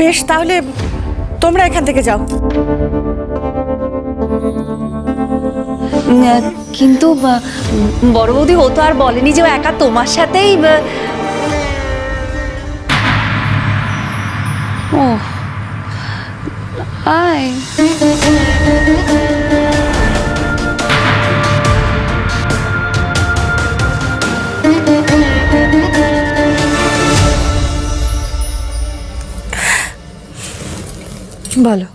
বেশ, তাহলে তোমরা এখান থেকে যাও। কিন্তু বড় বৌদি ও তো আর বলেনি যে ও একা তোমার সাথেই ও আয়। বলো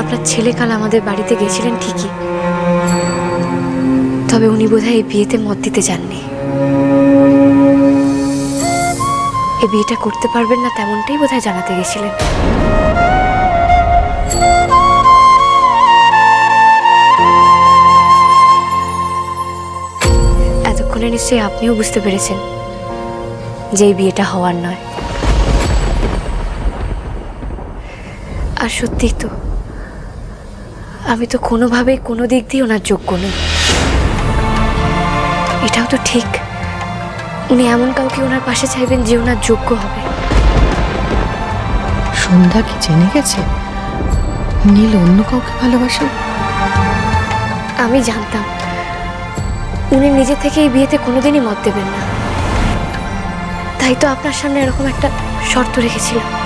আপনার ছেলে কাল আমাদের বাড়িতে গেছিলেন ঠিকই। তবে উনি বোধহয় এই বিয়েতে মত দিতে চাননি। এই বিয়েটা করতে পারবেন না তেমনটাই বোধহয় জানাতে গেছিলেন। এতক্ষণে নিশ্চয়ই আপনিও বুঝতে পেরেছেন যে এই বিয়েটা হওয়ার নয়। আর সত্যিই তো আমি তো কোনোভাবেই কোনো দিক দিয়ে ওনার যোগ্য নই। এটাও তো ঠিক। উনি এমন কাউকে ওনার পাশে চাইবেন যে ওনার যোগ্য হবে। সন্ধ্যা কি জেনে গেছে? নীল অন্য কাউকে ভালোবাসে? আমি জানতাম। উনি নিজে থেকে এই বিয়েতে কোনোদিনই মত দেবেন না। তাই তো আপনার সামনে এরকম একটা শর্ত রেখেছিলাম।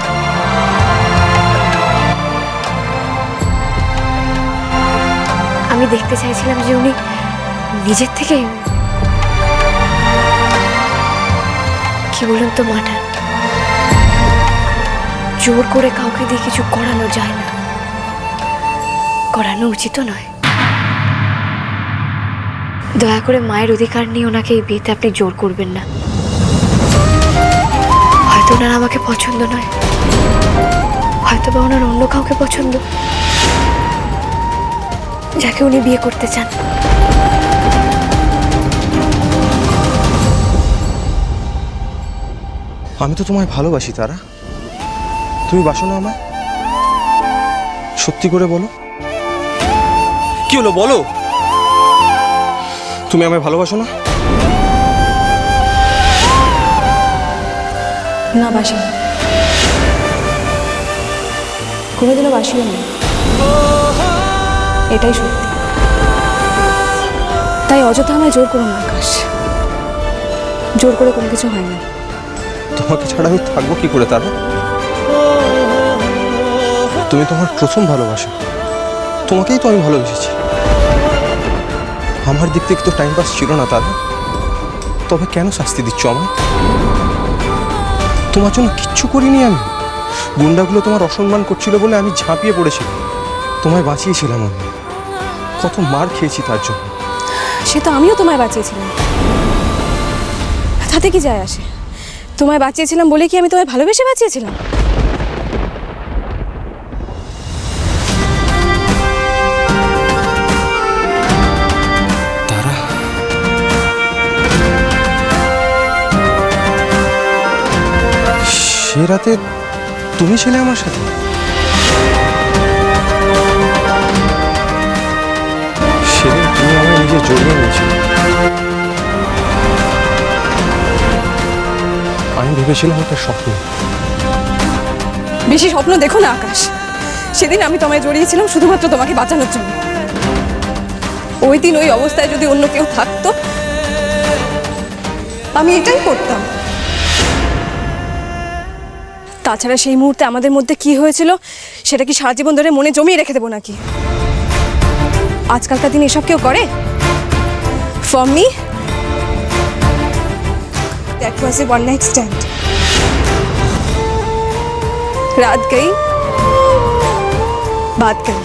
আমি দেখতে চাইছিলাম যে উনি নিজের থেকে কি বলুন তো মাটা? জোর করে কাউকে দিয়ে কিছু করানো যায় না। করানো উচিত নয়। দয়া করে মায়ের অধিকার নিয়ে ওনাকে এই বিয়েতে আপনি জোর করবেন না। হয়তো ওনার আমাকে পছন্দ নয়। হয়তো বা ওনার অন্য কাউকে পছন্দ। যাকে উনি বিয়ে করতে চান। আমি তো তোমায় ভালোবাসি তারা। তুমি বাসো না আমায়। সত্যি করে বলো। কি হলো বলো। তুমি আমায় ভালোবাসো না? না বাসি না। কোনোদিনও বাসিও না। এটাই সত্যি। তাই অযথা আমায় জোর করো না, আকাশ। জোর করে কোনো কিছু হয় না। তোমাকে ছাড়া আমি থাকব কি করে, তারা? তুমি তোমার প্রথম ভালোবাসা। তোমাকেই তো আমি ভালোবেসেছি। আমার দিক থেকে তো টাইম পাস ছিল না, তারা। তবে কেন শাস্তি দিচ্ছ আমায়? তোমার জন্য কিচ্ছু করিনি আমি। গুন্ডাগুলো তোমার অসম্মান করছিল বলে আমি ঝাঁপিয়ে পড়েছি তোমায় বাঁচিয়েছিলাম আমি। কত মার খেয়েছি তার জন্য। সে তো আমিও তোমায় বাঁচিয়েছিলাম। তাতে কি যায় আসে? তোমায় বাঁচিয়েছিলাম বলে কি আমি তোমায় ভালোবেসে বাঁচিয়েছিলাম? সে রাতে তুমি ছিলে আমার সাথে? নিজে আমি ভেবেছিলাম ওটা স্বপ্ন। বেশি স্বপ্ন দেখো না, আকাশ। সেদিন আমি তোমায় জড়িয়েছিলাম শুধুমাত্র তোমাকে বাঁচানোর জন্য। ওই দিন ওই অবস্থায় যদি অন্য কেউ থাকতো, আমি এটাই করতাম। তাছাড়া সেই মুহূর্তে আমাদের মধ্যে কি হয়েছিল, সেটা কি সারা জীবন ধরে মনে জমিয়ে রেখে দেবো নাকি? আজকালকার দিন এসব কেউ করে? for me that was a one night stand रात गई বাদ গই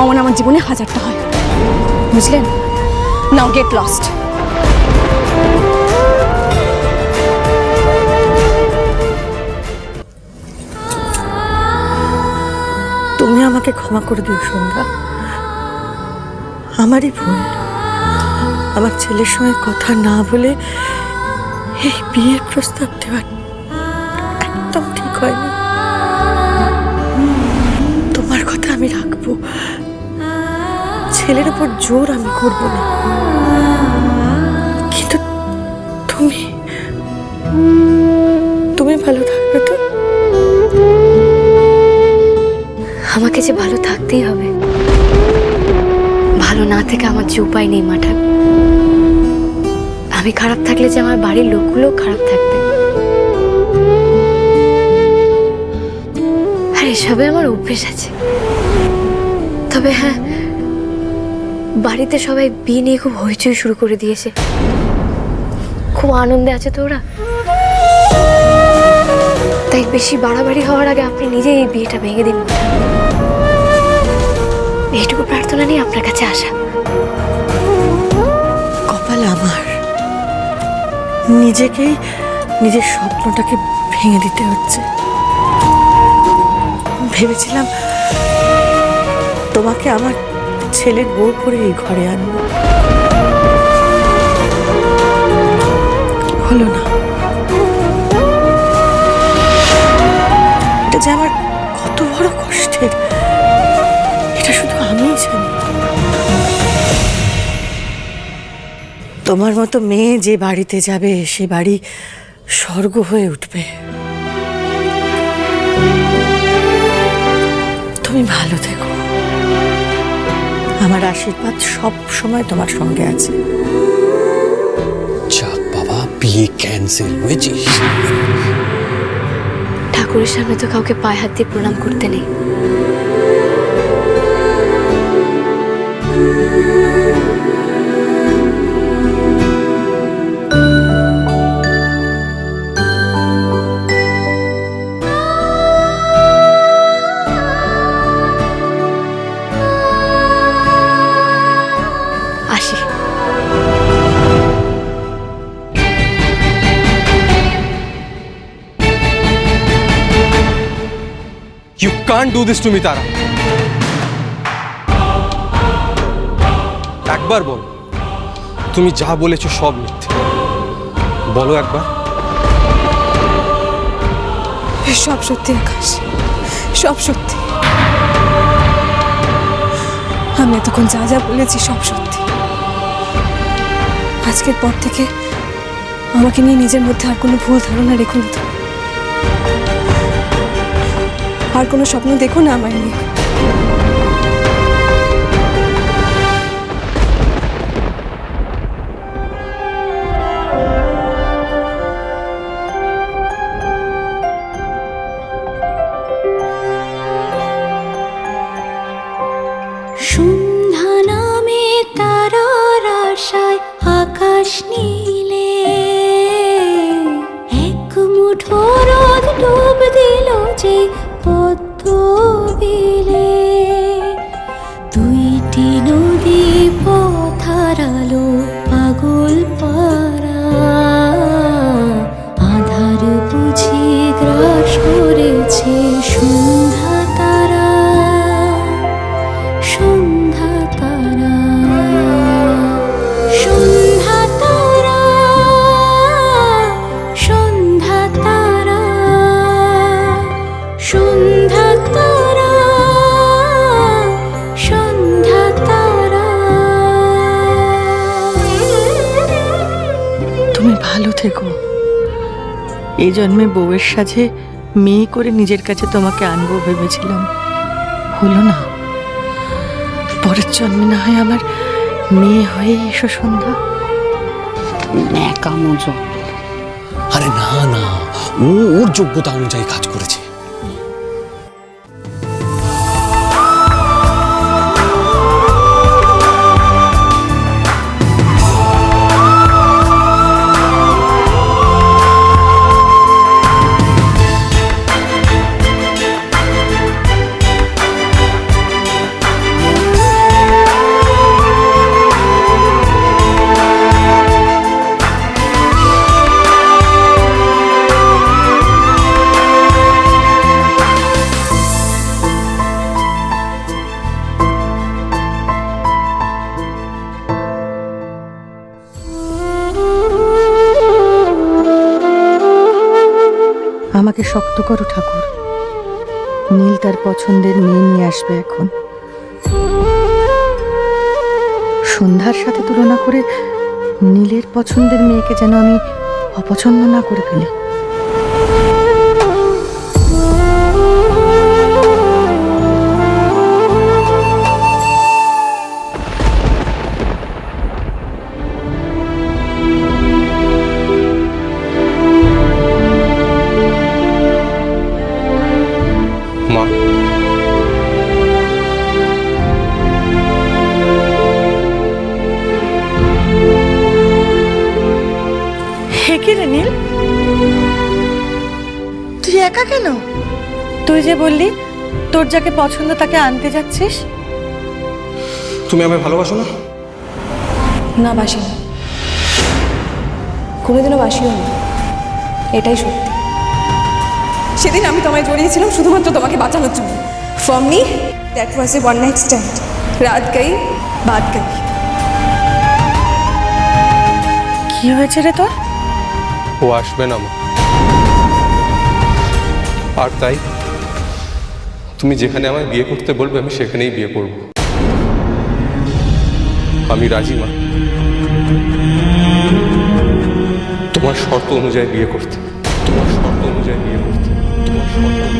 অমন আমার জীবনে হাজারটা হয় বুঝলেন নাও গেট লস্ট তুমি আমাকে ক্ষমা করে দিও সন্ধ্যা আমারই ভুল। আমার ছেলের সঙ্গে কথা না বলে এই বিয়ের প্রস্তাব দেওয়া একদম ঠিক হয়নি। তোমার কথা আমি রাখব। ছেলের উপর জোর আমি করব না। কিন্তু তুমি তুমি ভালো থাকবে তো? আমাকে যে ভালো থাকতেই হবে ভালো না থেকে আমার যে উপায় নেই, মাঠা। আমি খারাপ থাকলে যে আমার বাড়ির লোকগুলো খারাপ থাকবে। আর এসবে আমার অভ্যেস আছে। তবে হ্যাঁ বাড়িতে সবাই বিয়ে নিয়ে খুব হইচই শুরু করে দিয়েছে। খুব আনন্দে আছে তো ওরা। তাই বেশি বাড়াবাড়ি হওয়ার আগে আপনি নিজেই এই বিয়েটা ভেঙে দিন। এইটুকু প্রার্থনা নিয়ে আপনার কাছে আসা। কপাল আমার। নিজেকেই নিজের স্বপ্নটাকে ভেঙে দিতে হচ্ছে। ভেবেছিলাম তোমাকে আমার ছেলের বউ করে এই ঘরে আনব। হলো না। এটা যে আমার কত বড় কষ্টের তোমার মতো মেয়ে যে বাড়িতে যাবে সে বাড়ি স্বর্গ হয়ে উঠবে। তুমি ভালো থেকো। আমার আশীর্বাদ সব সময় তোমার সঙ্গে আছে। যাক বাবা বিয়ে ক্যান্সেল ঠাকুরের সামনে তো কাউকে পায়ে হাত দিয়ে প্রণাম করতে নেই। কান্ট দিস টু মি তারা। একবার বলো, তুমি যা বলেছ সব মিথ্যে। বলো একবার। সব সত্যি আকাশ, সব সত্যি। আমি এতক্ষণ যা যা বলেছি সব সত্যি। আজকের পর থেকে আমাকে নিয়ে নিজের মধ্যে আর কোনো ভুল ধারণা রেখো না আর কোনো স্বপ্ন দেখো না আমায় নিয়ে। সন্ধ্যা আকাশ নীলে। এক ডুব দিল যে থেকো। এই জন্মে বউয়ের সাজে মেয়ে করে নিজের কাছে তোমাকে আনব ভেবেছিলাম। হলো না। পরের জন্মে না হয় আমার মেয়ে হয়ে এসো সন্ধ্যা। ন্যাকামো আরে না না। ও ওর যোগ্যতা অনুযায়ী কাজ করেছে। আমাকে শক্ত করো, ঠাকুর। নীল তার পছন্দের মেয়ে নিয়ে আসবে এখন। সন্ধ্যার সাথে তুলনা করে নীলের পছন্দের মেয়েকে যেন আমি অপছন্দ না করে ফেলি। রে নীল? তুই একা কেন? তুই যে বললি তোর যাকে পছন্দ তাকে আনতে যাচ্ছিস? তুমি আমায় ভালোবাসো না? না বাসি না কোনোদিনও বাসিও না। এটাই সত্যি। সেদিন আমি তোমায় জড়িয়েছিলাম শুধুমাত্র তোমাকে বাঁচানোর জন্য। For me that was a one night stand রাত গাই বাদ গাই। কি হয়েছে রে তোর? ও আসবে না মা। আর তাই তুমি যেখানে আমায় বিয়ে করতে বলবে আমি সেখানেই বিয়ে করব। আমি রাজি মা। তোমার শর্ত অনুযায়ী বিয়ে করতে। তোমার শর্ত অনুযায়ী বিয়ে করতে। তোমার শর্ত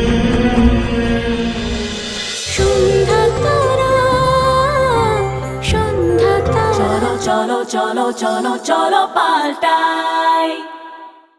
চলো চলো চলো চলো পাল্টাই।